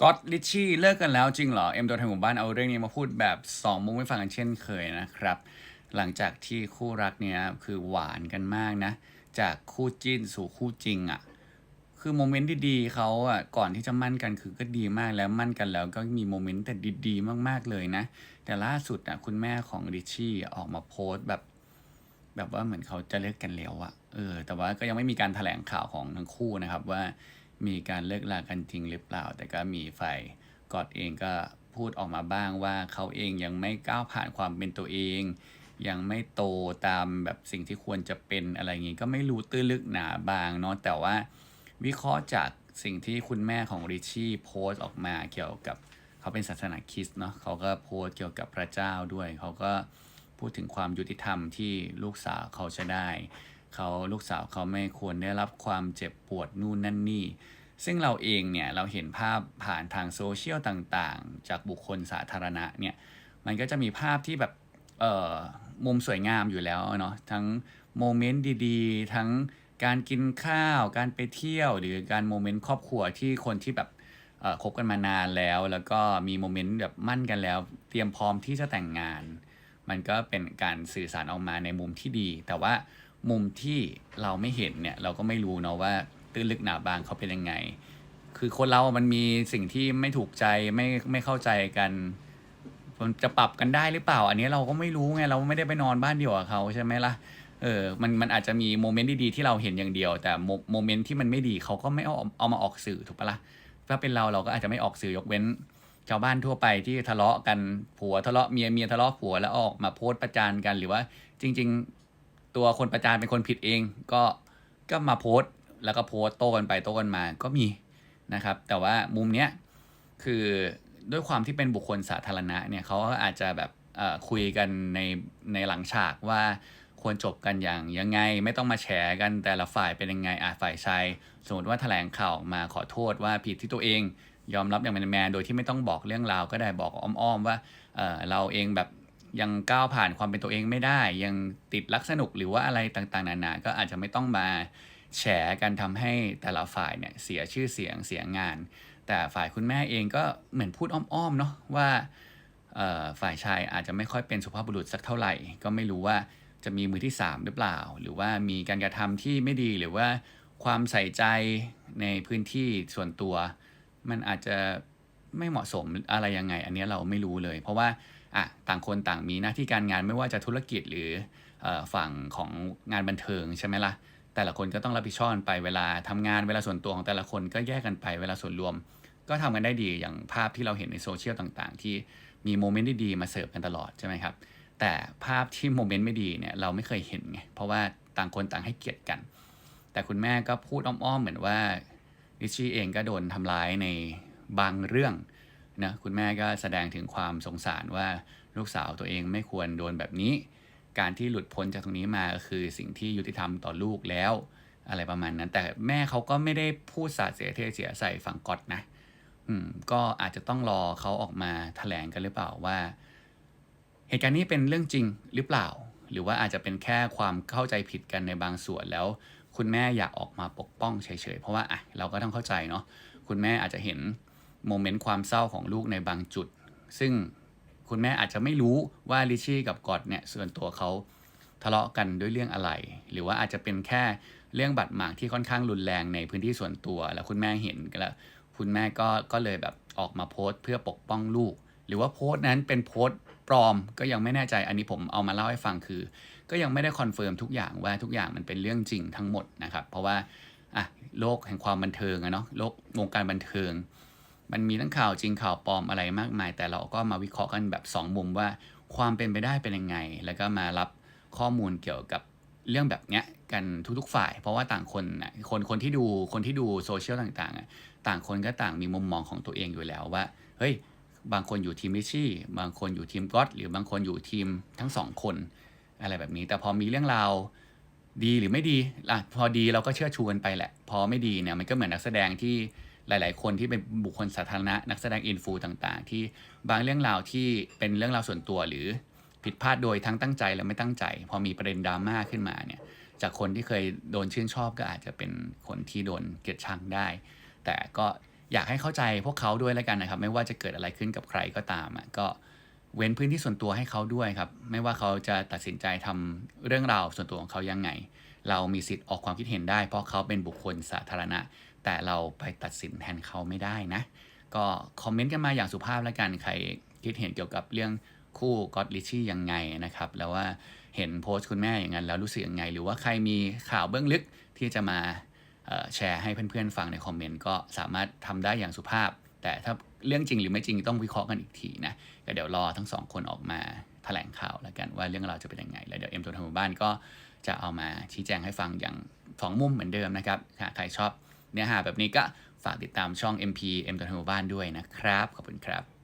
ก็อตลิชี่เลิกกันแล้วจริงเหรอ เอ็มโดนทางหมู่บ้านเอาเรื่องนี้มาพูดแบบ 2 มุมให้ฟังกันเช่นเคยนะครับ หลังจากที่คู่รักเนี้ยคือหวานกันมากนะ จากคู่จิ้นสู่คู่จริงอะ่ะ คือโมเมนต์ดีๆเขาอะก่อนที่จะมั่นกันคือก็ดีมากแล้วมั่นกันแล้วก็มีโมเมนต์แต่ดีๆ มากๆเลยนะ แต่ล่าสุดอะคุณแม่ของริชี่ออกมาโพสต์แบบ แบบว่าเหมือนเขาจะเลิกกันแล้วอะเออแต่ว่าก็ยังไม่มีการแถลงข่าวของทั้งคู่นะครับว่า มีการเลิกลากันจริงหรือเปล่า แต่ก็มีฝ่ายกอดเองก็พูดออกมาบ้างว่าเขาเองยังไม่ก้าวผ่านความเป็นตัวเอง ยังไม่โตตามแบบสิ่งที่ควรจะเป็นอะไรอย่างงี้ก็ไม่รู้ตื้นลึกหนาบางเนาะแต่ว่าวิเคราะห์จากสิ่งที่คุณแม่ของริชชี่โพสต์ออกมาเกี่ยวกับเขาเป็นศาสนาคริสต์เนาะเขาก็โพสต์เกี่ยวกับพระเจ้าด้วย เขาก็พูดถึงความยุติธรรมที่ลูกสาวเขาจะได้ เขาลูกสาวเขาไม่ควรได้รับความเจ็บปวดนู่นนั่นนี่ ซึ่งเราเองเนี่ยเราเห็นภาพผ่านทางโซเชียลต่างๆ จากบุคคลสาธารณะเนี่ยมันก็จะมีภาพที่แบบเอ่อมุมสวยงามอยู่แล้วเนาะทั้งโมเมนต์ดีๆ ทั้งการกินข้าว การไปเที่ยว หรือการโมเมนต์ครอบครัวที่คนที่แบบคบกันมานานแล้ว แล้วก็มีโมเมนต์แบบมั่นกันแล้ว เตรียมพร้อมที่จะแต่งงาน มันก็เป็นการสื่อสารออกมาในมุมที่ดี แต่ว่า มุมที่เราไม่เห็นเนี่ยเราก็ไม่รู้เนาะว่าตื้นลึกหนาบางเขาเป็นยังไง คือคนเรามันมีสิ่งที่ไม่ถูกใจไม่ไม่เข้าใจกันมันจะปรับกันได้หรือเปล่า อันนี้เราก็ไม่รู้ไงเราไม่ได้ไปนอนบ้านเดียวกับเขาใช่ไหมล่ะเออมันมันอาจจะมีโมเมนต์ดีๆที่เราเห็นอย่างเดียว แต่โมเมนต์ที่มันไม่ดีเขาก็ไม่เอาเอามาออกสื่อถูกปะล่ะถ้าเป็นเราเราก็อาจจะไม่ออกสื่อยกเว้นชาวบ้านทั่วไปที่ทะเลาะกันผัวทะเลาะเมียเมียทะเลาะผัวแล้วออกมาโพสต์ประจานกันหรือว่าจริง ๆ ตัวคนประจานเป็นคนผิดเอง ก็ก็มาโพสต์ แล้วก็โพสต์โต้กันไปโต้กันมาก็มีนะครับ แต่ว่ามุมเนี้ยคือด้วยความที่เป็นบุคคลสาธารณะเนี่ยเขาก็อาจจะแบบเอ่อคุยกันในในหลังฉากว่าควรจบกันอย่างยังไง ไม่ต้องมาแฉกันแต่ละฝ่ายเป็นยังไงอะฝ่ายชายสมมติว่าแถลงข่าวมาขอโทษว่าผิดที่ตัวเอง ยอมรับอย่างแมนๆโดยที่ไม่ต้องบอกเรื่องราวก็ได้บอกอ้อมๆว่าเออเราเองแบบ ยังก้าวผ่านความเป็นตัวเองไม่ได้ ยังติดลักสนุกหรือว่าอะไรต่างๆ นานา ก็อาจจะไม่ต้องมาแฉกันทำให้แต่ละฝ่ายเนี่ยเสียชื่อเสียงเสียงาน แต่ฝ่ายคุณแม่เองก็เหมือนพูดอ้อมๆเนาะว่าฝ่ายชายอาจจะไม่ค่อยเป็นสุภาพบุรุษสักเท่าไหร่ ก็ไม่รู้ว่าจะมีมือที่สามหรือเปล่า หรือว่ามีการกระทำที่ไม่ดีหรือว่าความใส่ใจในพื้นที่ส่วนตัว มันอาจจะไม่เหมาะสมอะไรยังไง อันนี้เราไม่รู้เลย เพราะว่า อะต่างคนต่างมีหน้าที่การงานไม่ว่าจะธุรกิจหรือฝั่งของงานบันเทิงใช่ไหมล่ะแต่ละคนก็ต้องรับผิดชอบไปเวลาทำงานเวลาส่วนตัวของแต่ละคนก็แยกกันไปเวลาส่วนรวม ก็ทำกันได้ดีอย่างภาพที่เราเห็นในโซเชียลต่างๆ ที่มีโมเมนต์ดีๆมาเสิร์ฟกันตลอดใช่ไหมครับแต่ภาพที่โมเมนต์ไม่ดีเนี่ยเราไม่เคยเห็นไงเพราะว่าต่างคนต่างให้เกียรติกัน แต่คุณแม่ก็พูดอ้อมๆเหมือนว่าริชชี่เองก็โดนทำร้ายในบางเรื่อง นะคุณแม่ก็แสดงถึงความสงสารว่าลูกสาวตัวเองไม่ควรโดนแบบนี้ การที่หลุดพ้นจากตรงนี้มาก็คือสิ่งที่ยุติธรรมต่อลูกแล้ว อะไรประมาณนั้น แต่แม่เขาก็ไม่ได้พูดสาดเสียเทเสียใส่ฝั่งกอดนะ อืม ก็อาจจะต้องรอเขาออกมาแถลงกันหรือเปล่าว่า เหตุการณ์นี้เป็นเรื่องจริงหรือเปล่า หรือว่าอาจจะเป็นแค่ความเข้าใจผิดกันในบางส่วนแล้ว คุณแม่อยากออกมาปกป้องเฉยๆเพราะว่าอะเราก็ต้องเข้าใจเนาะคุณแม่อาจจะเห็น โมเมนต์ความเศร้าของลูกในบางจุด ซึ่งคุณแม่อาจจะไม่รู้ว่าลิชี่กับกอดเนี่ยส่วนตัวเขาทะเลาะกันด้วยเรื่องอะไร หรือว่าอาจจะเป็นแค่เรื่องบาดหมางที่ค่อนข้างรุนแรงในพื้นที่ส่วนตัว แล้วคุณแม่เห็นแล้วคุณแม่ก็ก็เลยแบบออกมาโพสต์เพื่อปกป้องลูก หรือว่าโพสต์นั้นเป็นโพสต์ปลอมก็ยังไม่แน่ใจอันนี้ผมเอามาเล่าให้ฟังคือ ก็ยังไม่ได้คอนเฟิร์มทุกอย่างว่าทุกอย่างมันเป็นเรื่องจริงทั้งหมดนะครับ เพราะว่าอะโลกแห่งความบันเทิงอะเนาะโลกวงการบันเทิง มันมีทั้งข่าวจริงข่าวปลอมอะไรมากมาย แต่เราก็มาวิเคราะห์กันแบบ 2 มุมว่าความเป็นไปได้เป็นยังไง แล้วก็มารับข้อมูลเกี่ยวกับเรื่องแบบเนี้ยกันทุกๆฝ่าย เพราะว่าต่างคนนะคนคนที่ดูคนที่ดูโซเชียลต่างๆอะต่างคนก็ต่างมีมุมมองของตัวเองอยู่แล้วว่าเฮ้ยบางคนอยู่ทีมลิชชี่ บางคนอยู่ทีมก็อตหรือบางคนอยู่ทีมทั้งสองคนอะไรแบบนี้ แต่พอมีเรื่องราวดีหรือไม่ดีอะพอดีเราก็เชื่อชูกันไปแหละ พอไม่ดีเนี่ยมันก็เหมือนนักแสดงที่ หลาย ๆ คนที่เป็นบุคคลสาธารณะนักแสดงอินฟูต่างๆ ที่บางเรื่องราวที่เป็นเรื่องราวส่วนตัวหรือผิดพลาดโดยทั้งตั้งใจและไม่ตั้งใจ พอมีประเด็นดราม่าขึ้นมาเนี่ยจากคนที่เคยโดนชื่นชอบก็อาจจะเป็นคนที่โดนเกลียดชังได้ แต่ก็อยากให้เข้าใจพวกเขาด้วยแล้วกันนะครับ ไม่ว่าจะเกิดอะไรขึ้นกับใครก็ตามอะก็เว้นพื้นที่ส่วนตัวให้เขาด้วยครับ ไม่ว่าเขาจะตัดสินใจทำเรื่องราวส่วนตัวของเขายังไง เรามีสิทธิ์ออกความคิดเห็นได้ เพราะเขาเป็นบุคคลสาธารณะแต่เราไปตัดสินแทนเขาไม่ได้นะ ก็คอมเมนต์กันมาอย่างสุภาพแล้วกันใครคิดเห็นเกี่ยวกับเรื่องคู่ก็อดลิชี่ยังไงนะครับ แล้วว่าเห็นโพสต์คุณแม่อย่างนั้นแล้วรู้สึกยังไง หรือว่าใครมีข่าวเบื้องลึกที่จะมาแชร์ให้เพื่อนๆฟังในคอมเมนต์ก็สามารถทำได้อย่างสุภาพ แต่ถ้าเรื่องจริงหรือไม่จริงต้องวิเคราะห์กันอีกทีนะก็เดี๋ยวรอทั้งสองคนออกมาแถลงข่าวแล้วกันว่าเรื่องราวจะเป็นยังไง แล้วเดี๋ยวเอ็มตัวทางหมู่บ้านก็จะเอามาชี้แจงให้ฟังอย่างสองมุมเหมือนเดิมนะครับหากใครชอบ เนื้อหาแบบนี้ก็ฝากติดตามช่อง MP เอ็มตัวทางบ้านด้วยนะครับ ขอบคุณครับ